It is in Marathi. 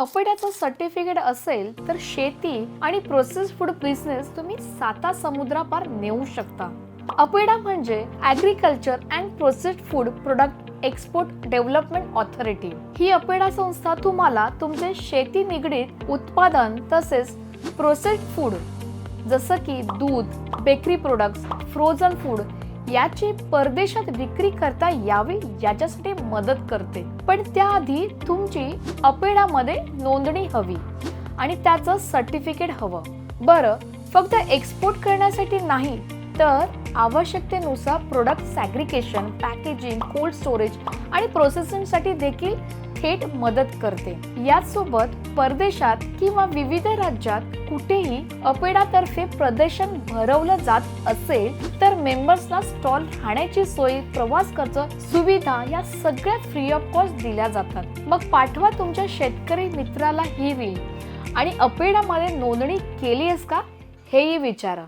अपेड्याचं सर्टिफिकेट असेल तर शेती आणि प्रोसेस फूड बिझनेस तुम्ही साता समुद्रापार नेऊ शकता. अपेडा म्हणजे agriculture and processed food product export development authority ही अपेडा संस्था तुम्हाला तुमचे शेती निगडीत उत्पादन तसेच प्रोसेस्ड फूड जसं की दूध बेकरी प्रोडक्ट्स फ्रोझन फूड याची परदेशात विक्री करता यावी याच्यासाठी मदत करते. पण त्याआधी तुमची अपेडामध्ये नोंदणी हवी आणि त्याचं सर्टिफिकेट हवं. बरं फक्त एक्सपोर्ट करण्यासाठी नाही तर आवश्यकतेनुसार product segregation packaging cold storage आणि प्रोसेसिंगसाठी देखील थेट मदत करते. याचसोबत परदेशात किंवा विविध राज्यात कुठेही अपेडातर्फे प्रदर्शन भरवलं जात असेल तर मेंबर्सना स्टॉल राहण्याची सोय प्रवास खर्च सुविधा या सगळ्या फ्री ऑफ कॉस्ट दिल्या जातात. मग पाठवा तुमच्या शेतकरी मित्राला ही रील आणि अपेडामध्ये नोंदणी केली आहेस का? हेही विचारा.